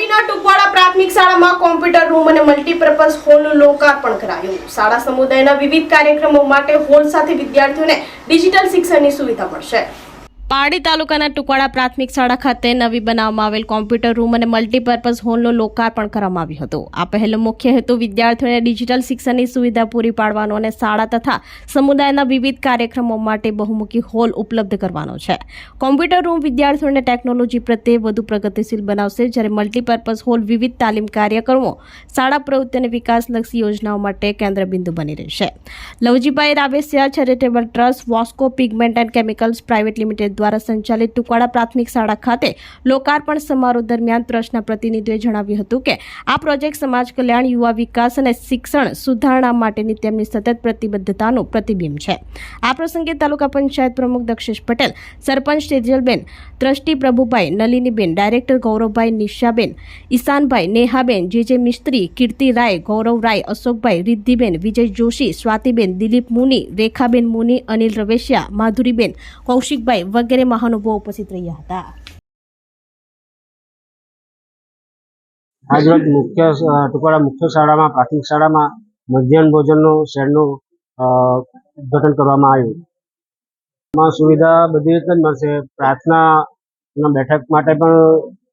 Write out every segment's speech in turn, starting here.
પાડીના ટુકવાડા પ્રાથમિક શાળામાં computer room અને મલ્ટીપર્પઝ હોલનું લોકાર્પણ કરાયું. શાળા સમુદાયના વિવિધ કાર્યક્રમો માટે હોલ સાથે વિદ્યાર્થીઓને ડિજિટલ શિક્ષણની સુવિધા મળશે. પારડી તાલુકાના ટુકવાડા પ્રાથમિક શાળા ખાતે નવી બનાવવામાં આવેલ કોમ્પ્યુટર રૂમ અને મલ્ટીપર્પઝ હોલનું લોકાર્પણ કરવામાં આવ્યું હતું. આ પહેલો મુખ્ય હેતુ વિદ્યાર્થીઓને ડિજિટલ શિક્ષણની સુવિધા પૂરી પાડવાનો અને શાળા તથા સમુદાયના વિવિધ કાર્યક્રમો માટે બહુમુખી હોલ ઉપલબ્ધ કરવાનો છે. કોમ્પ્યુટર રૂમ વિદ્યાર્થીઓને ટેકનોલોજી પ્રત્યે વધુ પ્રગતિશીલ બનાવશે જ્યારે મલ્ટીપર્પઝ હોલ વિવિધ તાલીમ કાર્યક્રમો, શાળા પ્રવૃત્તિ અને વિકાસલક્ષી યોજનાઓ માટે કેન્દ્રબિંદુ બની રહેશે. Lavjibhai Ravesiya charitable trust Vosco pigment and chemicals private limited દ્વારા સંચાલિત ટુકવાડા પ્રાથમિક શાળા ખાતે લોકાર્પણ સમારોહ દરમિયાન ટ્રસ્ટના પ્રતિનિધિઓએ જણાવ્યું હતું કે આ પ્રોજેક્ટ સમાજ કલ્યાણ, યુવા વિકાસ અને શિક્ષણ સુધારણા માટેની તેમની સતત પ્રતિબદ્ધતાનું પ્રતિબિંબ છે. આ પ્રસંગે તાલુકા પંચાયત પ્રમુખ Dakshesh Patel, sarpanch Tejalben, trustee Prabhubhai Naliniben, director Gauravbhai Nishaben, Ishanbhai Nehaben, J J Mistry કીર્તિ રાય, ગૌરવ અશોકભાઈ રિદ્ધિબેન, વિજય જોશી, સ્વાતિબેન દિલીપ મુની, રેખાબેન મુની, અનિલ રવેશિયા, માધુરીબેન, કૌશિકભાઈ વગેરે મહાનુભાવો ઉપસ્થિત રહ્યા હતા આજરોજ મુખ્ય ટુકડા મુખ્ય શાળામાં પ્રાથમિક શાળામાં મધ્યાહન ભોજનનું શેડનું ઉદ્ઘાટન કરવામાં આવ્યું એમાં સુવિધા બધી રીતે જ મળશે પ્રાર્થના બેઠક માટે પણ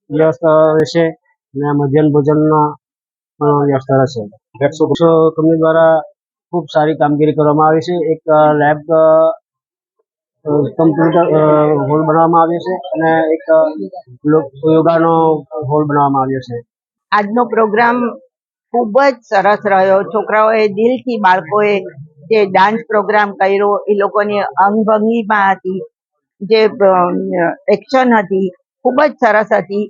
વ્યવસ્થા રહેશે અને મધ્યાહન ભોજનના પણ વ્યવસ્થા રહેશે કંપની દ્વારા ખૂબ સારી કામગીરી કરવામાં આવી છે. એક લેબ કમ્પ્યુટર હોલ બનાવવામાં આવ્યો છે અને એક યોગાનો હોલ બનાવવામાં આવ્યો છે. આજનો પ્રોગ્રામ ખૂબ જ સરસ રહ્યો. છોકરાઓએ દિલથી, બાળકોએ જે ડાન્સ પ્રોગ્રામ કર્યો, એ લોકોની અંગભંગીમાં હતી. જે એક્શન હતી, ખૂબ જ સરસ હતી.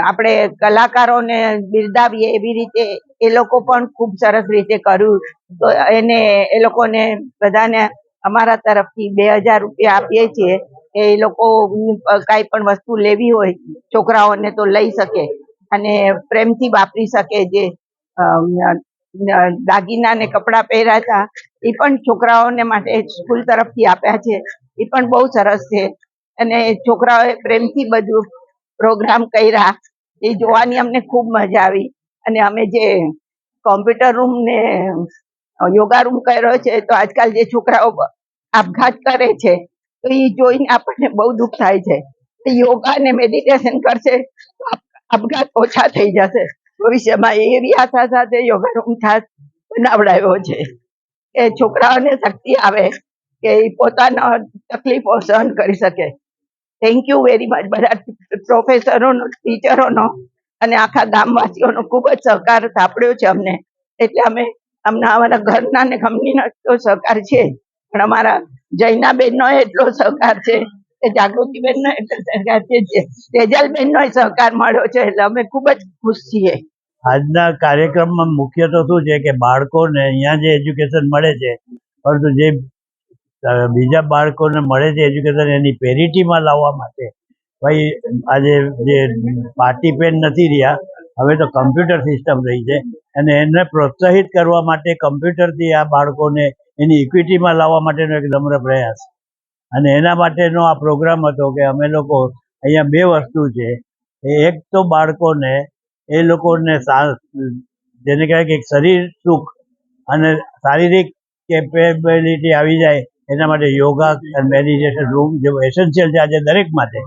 આપણે કલાકારોને બિરદાવીએ એવી રીતે એ લોકો પણ ખૂબ સરસ રીતે કર્યું. તો એને, એ લોકોને બધાને અમારા તરફથી બે હજાર રૂપિયા આપીએ છીએ એ લોકો કાંઈ પણ વસ્તુ લેવી હોય, છોકરાઓને તો લઈ શકે અને પ્રેમથી વાપરી શકે જે દાગીના ને કપડાં પહેર્યા હતા, એ પણ છોકરાઓને માટે સ્કૂલ તરફથી આપ્યા છે. એ પણ બહુ સરસ છે. અને છોકરાઓએ પ્રેમથી બધું પ્રોગ્રામ કર્યા. એ જોવાની અમને ખૂબ મજા આવી. અને અમે જે કોમ્પ્યુટર રૂમ ને યોગા રૂમ કર્યો છે તો આજકાલ જે છોકરાઓ આપઘાત કરે છે, તો એ જોઈને આપણને બહુ દુઃખ થાય છે. યોગા ને મેડિટેશન કરશે તો આપઘાત ઓછા થઈ જશે. ભવિષ્યમાં એ આશા સાથે યોગા રૂમ ખાસ બનાવડાવ્યો છે. કે છોકરાઓને શક્તિ આવે કે એ પોતાના તકલીફો સહન કરી શકે. થેન્ક યુ વેરી મચ બધા પ્રોફેસરોનો ટીચરોનો અને આખા ગામવાસીઓનો ખૂબ જ સહકાર સાંપડ્યો છે અમને. એટલે અમે અમને અમારા ઘરના ને કંપનીનો એટલો સહકાર છે. પણ અમારા જૈનાબેનનો એટલો સહકાર છે કે જાગૃતિબેનનો એટલો સહકાર છે તેજલબેનનો સહકાર મળ્યો છે એટલે અમે ખૂબ જ ખુશ છીએ. આજના કાર્યક્રમમાં મુખ્ય તો શું છે કે બાળકોને અહીંયા જે એજ્યુકેશન મળે છે, પરંતુ જે બીજા બાળકોને મળે છે એજ્યુકેશન એની પેરિટીમાં લાવવા માટે. ભાઈ, આજે જે પાર્ટી પેન નથી રહ્યા હવે તો કમ્પ્યુટર સિસ્ટમ રહી છે. અને એને પ્રોત્સાહિત કરવા માટે કમ્પ્યુટરથી આ બાળકોને એની ઇક્વિટીમાં લાવવા માટેનો એક નમ્ર પ્રયાસ. અને એના માટેનો આ પ્રોગ્રામ હતો કે અમે લોકો અહીંયા બે વસ્તુ છે. એક તો બાળકોને એ લોકોને જેને કહેવાય કે એક શરીર સુખ અને શારીરિક કેપેબિલિટી આવી જાય એના માટે યોગા અને મેડિટેશન રૂમ જે એસેન્શિયલ છે આજે દરેક માટે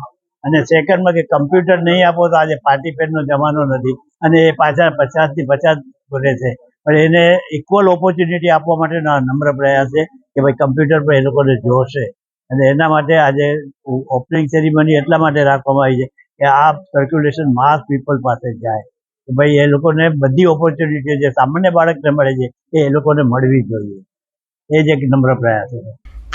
અને સેકન્ડમાં કે કમ્પ્યુટર નહીં આપો તો આજે પાર્ટી પેનનો જમાનો નથી. અને એ પાછા પચાસથી પચાસ રહે છે. પણ એને ઇક્વલ ઓપોર્ચ્યુનિટી આપવા માટેનો નમ્ર પ્રયાસ છે કે ભાઈ કમ્પ્યુટર પર એ લોકોને જોશે. અને એના માટે આજે ઓપનિંગ સેરેમની એટલા માટે રાખવામાં આવી છે કે આ સર્ક્યુલેશન માસ પીપલ પાસે જાય. કે ભાઈ એ લોકોને બધી ઓપોર્ચ્યુનિટી જે સામાન્ય બાળકને મળે છે એ લોકોને મળવી જોઈએ. એ જ એક નમ્ર પ્રયાસ છે.